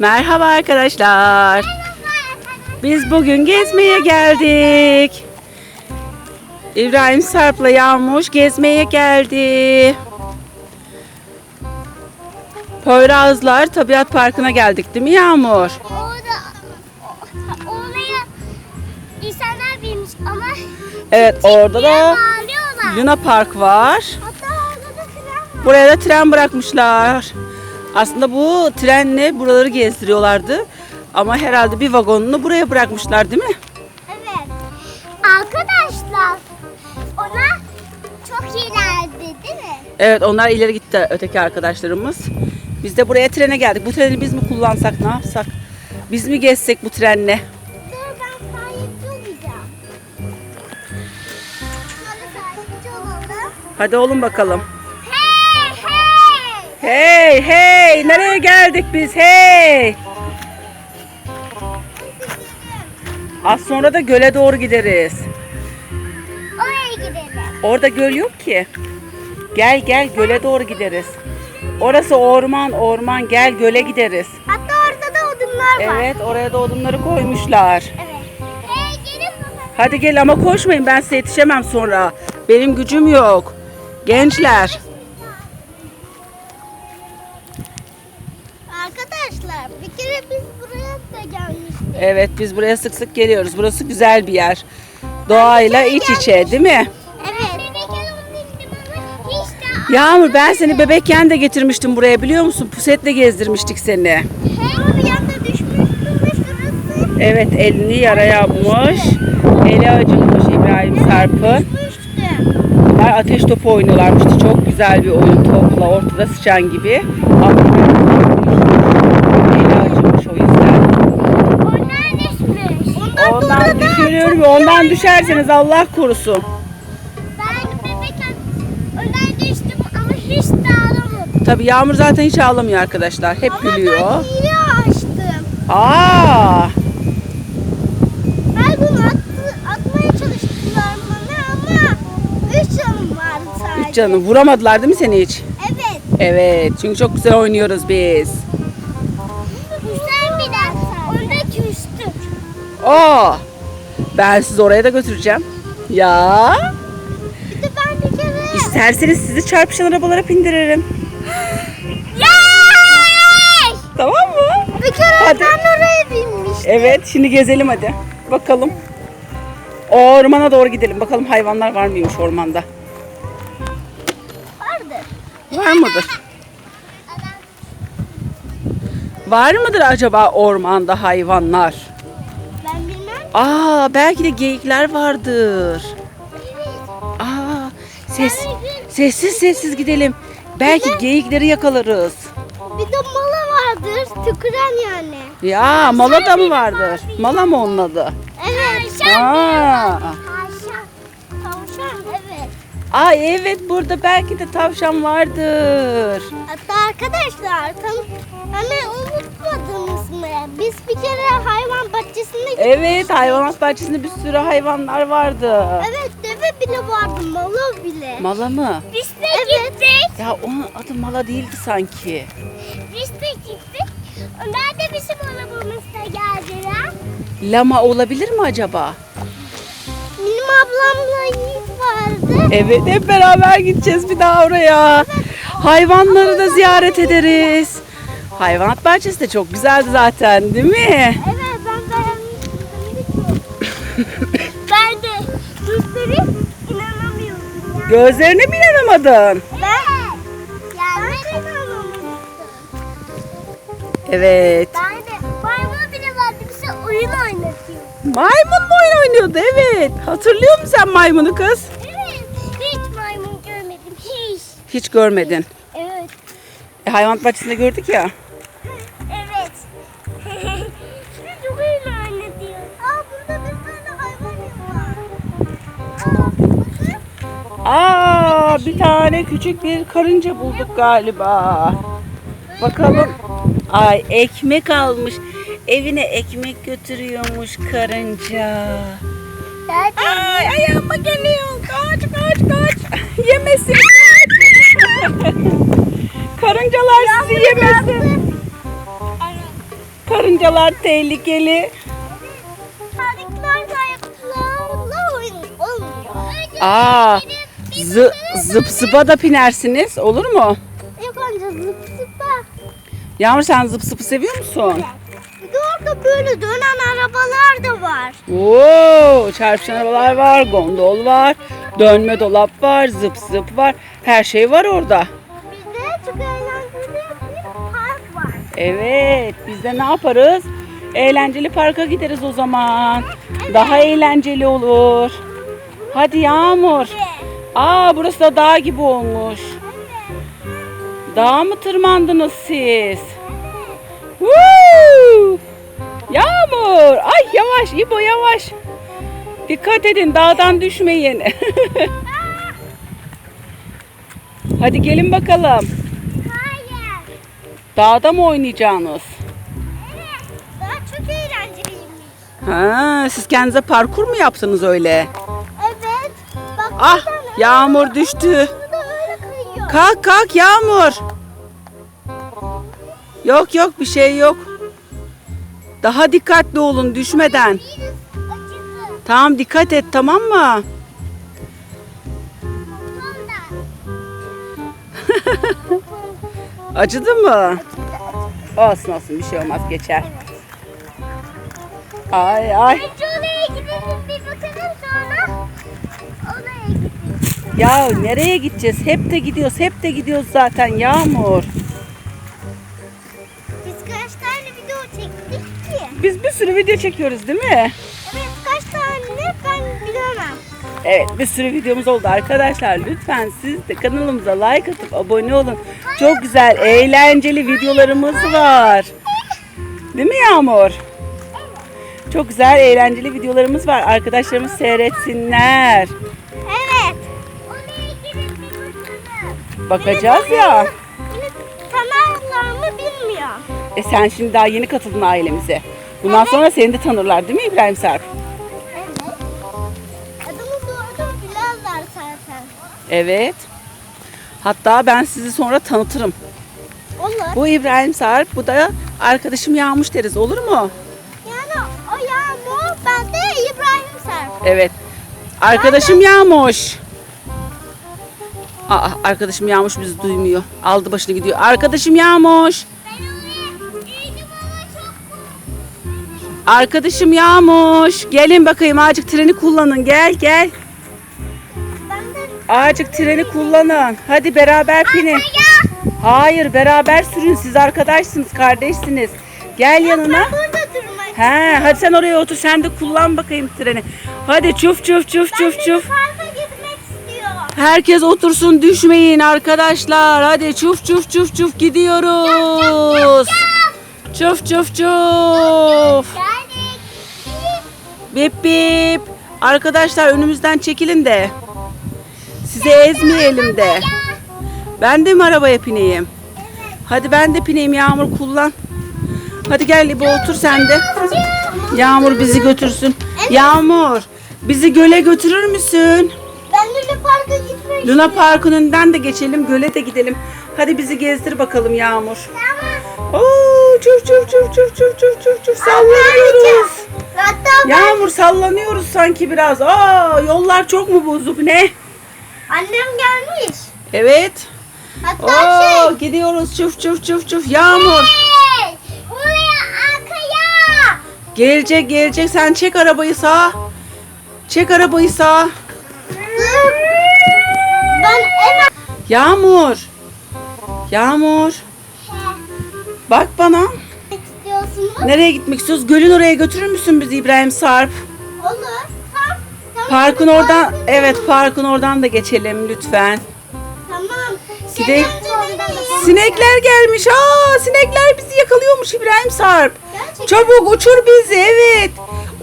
Merhaba arkadaşlar. Biz bugün gezmeye geldik. İbrahim Sarp'la Yağmur gezmeye geldi. Poyrazlar Tabiat Parkı'na geldik değil mi Yağmur? Orada oraya insanlar binmiş ama Evet orada da. Luna Park var. Hatta orada da tren var. Buraya da tren bırakmışlar. Aslında bu trenle buraları gezdiriyorlardı. Ama herhalde bir vagonunu buraya bırakmışlar değil mi? Evet. Arkadaşlar ona çok ileride değil mi? Evet onlar ileri gitti öteki arkadaşlarımız. Biz de buraya trene geldik. Bu treni biz mi kullansak ne yapsak? Biz mi gezsek bu trenle? Hadi olun bakalım. Hey nereye geldik biz hey. Az sonra da göle doğru gideriz. Oraya gidelim. Orada göl yok ki. Gel gel göle doğru gideriz. Orası orman orman gel göle gideriz. Hatta orada da odunlar var. Evet oraya da odunları koymuşlar. Evet. Hey gelin bakalım. Hadi gel ama koşmayın ben size yetişemem sonra. Benim gücüm yok. Gençler. Evet biz buraya sık sık geliyoruz. Burası güzel bir yer. Doğayla iç içe değil mi? Evet. Yağmur ben seni bebekken de getirmiştim buraya biliyor musun? Pusetle gezdirmiştik seni. Evet elini yara yapmış. Eli acımış İbrahim. Düşmüştüm. Bunlar ateş topu oynuyorlarmıştı. Çok güzel bir oyun topla ortada sıçan gibi. Ama eli acımış o yüzden. Ondan düşmüş. Ondan, Ve ondan düşerseniz Allah korusun. Ben bebekken ondan düştüm ama hiç de ağlamadım. Tabii Yağmur zaten hiç ağlamıyor arkadaşlar. Hep gülüyor. Ama ben açtım. Aa! Ben bunu attı, atmaya çalıştılar bana ama üç canım vardı sadece. Üç canım vuramadılar değil mi seni hiç? Evet. Evet. Çünkü çok güzel oynuyoruz biz. Güzel bir ders. Onda küstüm. Aa! Ben sizi oraya da götüreceğim. Ya! Bir de ben bir kere... İsterseniz sizi çarpışan arabalara bindiririm. Yay! Tamam mı? Bir kere Hadi. ben oraya binmiştim. Evet, şimdi gezelim hadi. Bakalım. Ormana doğru gidelim. Bakalım hayvanlar var mıymış ormanda? Vardı. Var mıdır? Var mıdır acaba ormanda hayvanlar? Aa, belki de geyikler vardır. Aa, ses sessiz sessiz gidelim. Belki geyikleri yakalarız. Bir de mala vardır. Tüküren yani. Ya mala da mı vardır? Mala mı onun adı? Evet. Aa. Evet. Ay evet burada belki de tavşan vardır. Hatta arkadaşlar tam hani unutmadınız mı? Biz bir kere hayvan bahçesine gittik. Evet hayvanat bahçesinde bir sürü hayvanlar vardı. Evet deve bile vardı. Mala bile. Mala mı? Biz de gittik. Ya onun adı mala değildi sanki. Biz de gittik. Onlar da bizim arabamızda geldiler. Lama olabilir mi acaba? Benim ablamla Yiğit vardı. Evet hep beraber gideceğiz bir daha oraya. Hayvanları da ziyaret ederiz. Hayvanat bahçesi de çok güzeldi zaten değil mi? Evet ben beğenmiştim. ben de gösteri inanamıyorum. ya. Gözlerine mi inanamadın? Ben. Evet. Ben de maymun bile vardı bize oyun oynatıyor. Maymun mu oyun oynuyordu? Evet. Hatırlıyor musun sen maymunu kız? Hiç. Görmedin. Evet. E, hayvanat bahçesinde gördük ya. Evet. Çok oyun oynatıyor. Aa burada bir tane hayvan var. Aa, bakın. Aa bir tane küçük bir karınca bulduk galiba. Bakalım. Ay ekmek almış. Evine ekmek götürüyormuş karınca. Ay ayağıma geliyor. Kaç kaç kaç. Yemesin. Karıncalar sizi yemesin. karıncalar tehlikeli. Aa, zı, zıp zıpa da binersiniz. Olur mu? İlk önce zıp zıpa. Yağmur sen zıp zıpı seviyor musun? Bir de orada böyle dönen arabalar da var. Oo, çarpışan arabalar var, gondol var, dönme dolap var, zıp zıp var. Her şey var orada. Bir de çok eğlenceli bir park var. Evet, biz de ne yaparız? Eğlenceli parka gideriz o zaman. Daha eğlenceli olur. Hadi Yağmur. Aa, burası da dağ gibi olmuş. Dağa mı tırmandınız siz? Woo! Yağmur. Ay yavaş İbo yavaş. Dikkat edin dağdan düşmeyin. Hadi gelin bakalım. Hayır. Dağda mı oynayacaksınız? Evet. Daha çok eğlenceliymiş. Ha, siz kendinize parkur mu yaptınız öyle? Evet. Bak Ah, buradan öyle- yağmur düştü. Burada öyle kayıyor. Kalk kalk Yağmur. Yok yok bir şey yok. Daha dikkatli olun düşmeden. Acıdı. Tamam dikkat et tamam mı? Acıdı mı? Olsun olsun bir şey olmaz geçer. Ay ay. Önce oraya gidelim bir bakalım sonra oraya gidelim. Ya nereye gideceğiz? Hep de gidiyoruz hep de gidiyoruz zaten Yağmur. Biz kaç tane video çektik ki? Biz bir sürü video çekiyoruz değil mi? Evet bir sürü videomuz oldu arkadaşlar. Lütfen siz de kanalımıza like atıp abone olun. Çok güzel eğlenceli videolarımız var. Değil mi Yağmur? Çok güzel eğlenceli videolarımız var. Arkadaşlarımız seyretsinler. Evet. Bakacağız ya. Yine tanarlar mı bilmiyorum. E sen şimdi daha yeni katıldın ailemize. Bundan sonra seni de tanırlar değil mi İbrahim Sarp? Evet. Hatta ben sizi sonra tanıtırım. Olur. Bu İbrahim Sarp, bu da arkadaşım Yağmış deriz. Olur mu? Yani o Yağmur ben de İbrahim Serp. Evet. Arkadaşım Yağmış. Aa, arkadaşım Yağmış bizi duymuyor. Aldı başını gidiyor. Arkadaşım Yağmış. Arkadaşım Yağmış. Gelin bakayım azıcık treni kullanın. Gel gel. Azıcık treni kullanın. Hadi beraber binin. Hayır beraber sürün. Siz arkadaşsınız, kardeşsiniz. Gel yanına. He, hadi sen oraya otur. Sen de kullan bakayım treni. Hadi çuf çuf çuf çuf çuf. Herkes otursun düşmeyin arkadaşlar. Hadi çuf çuf çuf çuf gidiyoruz. Çuf çuf çuf. Bip bip. Arkadaşlar önümüzden çekilin de. Sizi ezmeyelim de. Ben de mi arabaya bineyim? Hadi ben de bineyim Yağmur kullan. Hadi gel İbo otur sen de. Yağmur bizi götürsün. Yağmur bizi göle götürür müsün? Ben de parka gitmek Luna Park'ın önünden de geçelim, göle de gidelim. Hadi bizi gezdir bakalım Yağmur. Oo, çuf çuf çuf çuf çuf çuf çuf çuf sallanıyoruz. Yağmur sallanıyoruz sanki biraz. Aa, yollar çok mu bozuk ne? Annem gelmiş. Evet. Hatta Oo, şey. gidiyoruz çuf çuf çuf çuf. Yağmur Hey! Buraya arkaya. gelecek gelecek. Sen çek arabayı sağa. Çek arabayı sağa. Dur. Ben en Yağmur. Yağmur. Bak bana. Nereye gitmek istiyoruz? Gölün oraya götürür müsün bizi İbrahim Sarp? Parkın oradan, evet parkın oradan da geçelim lütfen. Tamam. Zorundayım. Sinekler gelmiş. Aa, sinekler bizi yakalıyormuş İbrahim Sarp. Gerçekten. Çabuk uçur bizi, evet.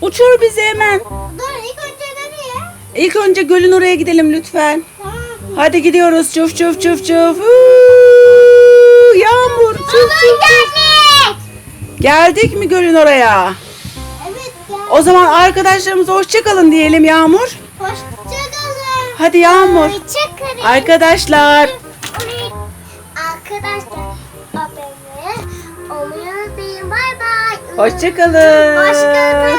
Uçur bizi hemen. Dur ilk önce nereye? İlk önce gölün oraya gidelim lütfen. Tamam. Hadi gidiyoruz. Çuf çuf çuf çuf. Huu, Yağmur. Çuf çuf çuf. geldik. Geldik mi gölün oraya? O zaman arkadaşlarımıza hoşçakalın diyelim Yağmur. Hoşçakalın. Hadi Yağmur. Hoşçakalın. Arkadaşlar. Arkadaşlar abone olmayı unutmayın. Bay bay. Hoşçakalın. Hoşçakalın.